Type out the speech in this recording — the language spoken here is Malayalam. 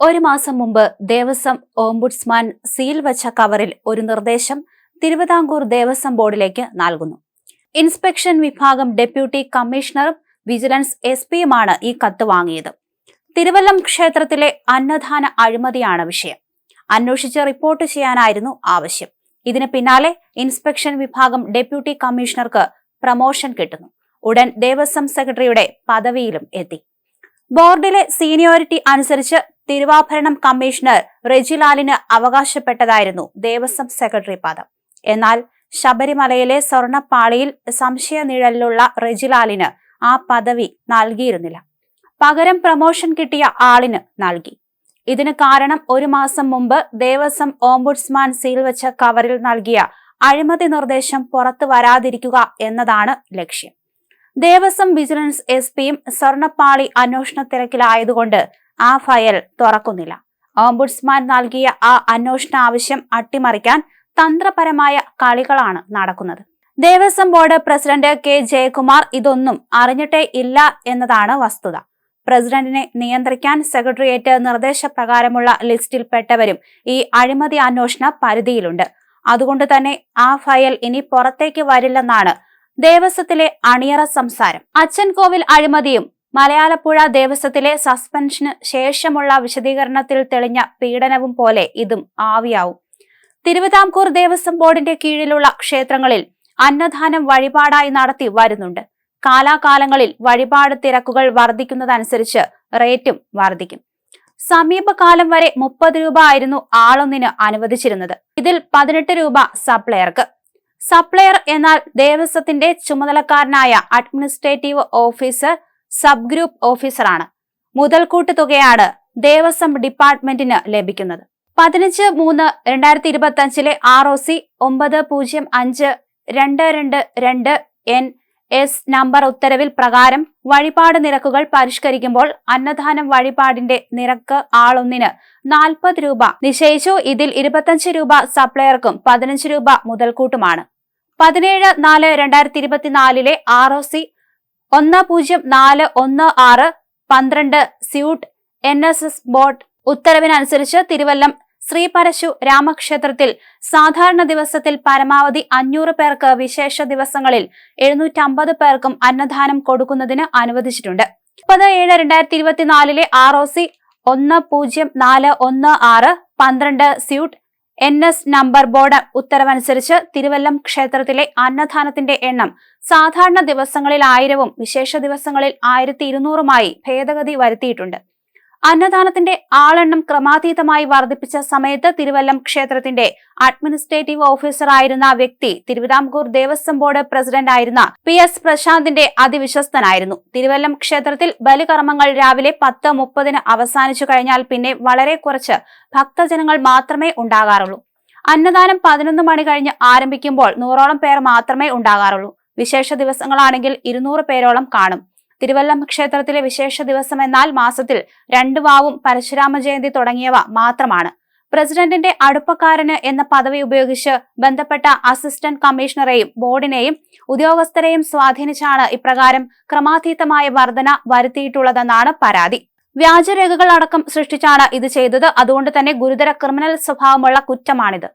ഒരു മാസം മുമ്പ് ദേവസ്വം ഓംബുഡ്സ്മാൻ സീൽ വച്ച കവറിൽ ഒരു നിർദ്ദേശം തിരുവിതാംകൂർ ദേവസ്വം ബോർഡിലേക്ക് നൽകുന്നു. ഇൻസ്പെക്ഷൻ വിഭാഗം ഡെപ്യൂട്ടി കമ്മീഷണറും വിജിലൻസ് എസ് പിയുമാണ് ഈ കത്ത് വാങ്ങിയത്. തിരുവല്ലം ക്ഷേത്രത്തിലെ അന്നദാന അഴിമതിയാണ് വിഷയം. അന്വേഷിച്ച് റിപ്പോർട്ട് ചെയ്യാനായിരുന്നു ആവശ്യം. ഇതിന് പിന്നാലെ ഇൻസ്പെക്ഷൻ വിഭാഗം ഡെപ്യൂട്ടി കമ്മീഷണർക്ക് പ്രമോഷൻ കിട്ടുന്നു. ഉടൻ ദേവസ്വം സെക്രട്ടറിയുടെ പദവിയിലും എത്തി. ബോർഡിലെ സീനിയോറിറ്റി അനുസരിച്ച് തിരുവാഭരണം കമ്മീഷണർ റെജിലാലിന് അവകാശപ്പെട്ടതായിരുന്നു ദേവസ്വം സെക്രട്ടറി പദം. എന്നാൽ ശബരിമലയിലെ സ്വർണപ്പാളിയിൽ സംശയ നിഴലിലുള്ള റെജിലാലിന് ആ പദവി നൽകിയിരുന്നില്ല. പകരം പ്രമോഷൻ കിട്ടിയ ആളിന് നൽകി. ഇതിന് കാരണം ഒരു മാസം മുമ്പ് ദേവസ്വം ഓംബുഡ്സ്മാൻ സീൽ വെച്ച കവറിൽ നൽകിയ അഴിമതി നിർദ്ദേശം പുറത്തു വരാതിരിക്കുക എന്നതാണ് ലക്ഷ്യം. ദേവസ്വം വിജിലൻസ് എസ് പിയും സ്വർണപ്പാളി അന്വേഷണ തിരക്കിലായതുകൊണ്ട് ആ ഫയൽ തുറക്കുന്നില്ല. ഓംബുഡ്സ്മാൻ നൽകിയ ആ അന്വേഷണ ആവശ്യം അട്ടിമറിക്കാൻ തന്ത്രപരമായ കളികളാണ് നടക്കുന്നത്. Devaswom board president K Jayakumar ഇതൊന്നും അറിഞ്ഞിട്ടേ ഇല്ല എന്നതാണ് വസ്തുത. പ്രസിഡന്റിനെ നിയന്ത്രിക്കാൻ സെക്രട്ടേറിയറ്റ് നിർദ്ദേശപ്രകാരമുള്ള ലിസ്റ്റിൽപ്പെട്ടവരും ഈ അഴിമതി അന്വേഷണ പരിധിയിലുണ്ട്. അതുകൊണ്ട് തന്നെ ആ ഫയൽ ഇനി പുറത്തേക്ക് വരില്ലെന്നാണ് ദേവസ്വത്തിലെ അണിയറ സംസാരം. അച്ഛൻ കോവിൽ അഴിമതിയും മലയാളപ്പുഴ ദേവസ്വത്തിലെ സസ്പെൻഷന് ശേഷമുള്ള വിശദീകരണത്തിൽ തെളിഞ്ഞ പീഡനവും പോലെ ഇതും ആവിയാവും. തിരുവിതാംകൂർ ദേവസ്വം ബോർഡിന്റെ കീഴിലുള്ള ക്ഷേത്രങ്ങളിൽ അന്നദാനം വഴിപാടായി നടത്തി വരുന്നുണ്ട്. കാലാകാലങ്ങളിൽ വഴിപാട് തിരക്കുകൾ വർദ്ധിക്കുന്നതനുസരിച്ച് റേറ്റും വർദ്ധിക്കും. സമീപകാലം വരെ മുപ്പത് രൂപ ആയിരുന്നു ആളൊന്നിന് അനുവദിച്ചിരുന്നത്. ഇതിൽ പതിനെട്ട് രൂപ സപ്ലയർക്ക്. സപ്ലയർ എന്നാൽ ദേവസ്വത്തിന്റെ ചുമതലക്കാരനായ അഡ്മിനിസ്ട്രേറ്റീവ് ഓഫീസർ സബ് ഗ്രൂപ്പ് ഓഫീസറാണ്. മുതൽക്കൂട്ട് തുകയാണ് ദേവസ്വം ഡിപ്പാർട്ട്മെന്റിന് ലഭിക്കുന്നത്. പതിനഞ്ച് മൂന്ന് രണ്ടായിരത്തി ഇരുപത്തി അഞ്ചിലെ ആർ ഒ സി ഒമ്പത് പൂജ്യം അഞ്ച് രണ്ട് രണ്ട് രണ്ട് എൻ എസ് നമ്പർ ഉത്തരവിൽ പ്രകാരം വഴിപാട് നിരക്കുകൾ പരിഷ്കരിക്കുമ്പോൾ അന്നദാനം വഴിപാടിന്റെ നിരക്ക് ആളൊന്നിന് നാൽപ്പത് രൂപ നിശ്ചയിച്ചു. ഇതിൽ ഇരുപത്തഞ്ച് രൂപ സപ്ലയർക്കും പതിനഞ്ച് രൂപ മുതൽക്കൂട്ടുമാണ്. പതിനേഴ് നാല് രണ്ടായിരത്തി ഇരുപത്തിനാലിലെ ആർ ഒ സി ഒന്ന് പൂജ്യം നാല് ഒന്ന് ആറ് പന്ത്രണ്ട് suit N S S board ഉത്തരവിനനുസരിച്ച് Thiruvallam Sri Parashu രാമക്ഷേത്രത്തിൽ സാധാരണ ദിവസത്തിൽ പരമാവധി അഞ്ഞൂറ് പേർക്ക് വിശേഷ ദിവസങ്ങളിൽ എഴുന്നൂറ്റമ്പത് പേർക്കും അന്നദാനം കൊടുക്കുന്നതിന് അനുവദിച്ചിട്ടുണ്ട്. മുപ്പത് ഏഴ് രണ്ടായിരത്തി ഇരുപത്തിനാലിലെ ആർ ഒ സി ഒന്ന് പൂജ്യം നാല് ഒന്ന് ആറ് പന്ത്രണ്ട് suit N S number board ഉത്തരവനുസരിച്ച് Thiruvallam ക്ഷേത്രത്തിലെ അന്നദാനത്തിന്റെ എണ്ണം സാധാരണ ദിവസങ്ങളിൽ ആയിരവും വിശേഷ ദിവസങ്ങളിൽ ആയിരത്തി ഇരുന്നൂറുമായി ഭേദഗതി വരുത്തിയിട്ടുണ്ട്. അന്നദാനത്തിന്റെ ആളെണ്ണം ക്രമാതീതമായി വർദ്ധിപ്പിച്ച സമയത്ത് തിരുവല്ലം ക്ഷേത്രത്തിന്റെ അഡ്മിനിസ്ട്രേറ്റീവ് ഓഫീസർ ആയിരുന്ന വ്യക്തി തിരുവിതാംകൂർ ദേവസ്വം ബോർഡ് പ്രസിഡന്റ് ആയിരുന്ന പി എസ് പ്രശാന്തിന്റെ അതിവിശ്വസ്തനായിരുന്നു. തിരുവല്ലം ക്ഷേത്രത്തിൽ ബലികർമ്മങ്ങൾ രാവിലെ പത്ത് മുപ്പതിന് അവസാനിച്ചു കഴിഞ്ഞാൽ പിന്നെ വളരെ കുറച്ച് ഭക്തജനങ്ങൾ മാത്രമേ ഉണ്ടാകാറുള്ളൂ. അന്നദാനം പതിനൊന്ന് മണി കഴിഞ്ഞ് ആരംഭിക്കുമ്പോൾ നൂറോളം പേർ മാത്രമേ ഉണ്ടാകാറുള്ളൂ. വിശേഷ ദിവസങ്ങളാണെങ്കിൽ ഇരുന്നൂറ് പേരോളം കാണും. തിരുവല്ലം ക്ഷേത്രത്തിലെ വിശേഷ ദിവസം എന്നാൽ മാസത്തിൽ രണ്ടു വാവും പരശുരാമ ജയന്തി തുടങ്ങിയവ മാത്രമാണ്. പ്രസിഡന്റിന്റെ അടുപ്പക്കാരന് എന്ന പദവി ഉപയോഗിച്ച് ബന്ധപ്പെട്ട അസിസ്റ്റന്റ് കമ്മീഷണറെയും ബോർഡിനെയും ഉദ്യോഗസ്ഥരെയും സ്വാധീനിച്ചാണ് ഇപ്രകാരം ക്രമാതീതമായ വർധന വരുത്തിയിട്ടുള്ളതെന്നാണ് പരാതി. വ്യാജരേഖകൾ അടക്കം സൃഷ്ടിച്ചാണ് ഇത് ചെയ്തത്. അതുകൊണ്ട് തന്നെ ഗുരുതര ക്രിമിനൽ സ്വഭാവമുള്ള കുറ്റമാണിത്.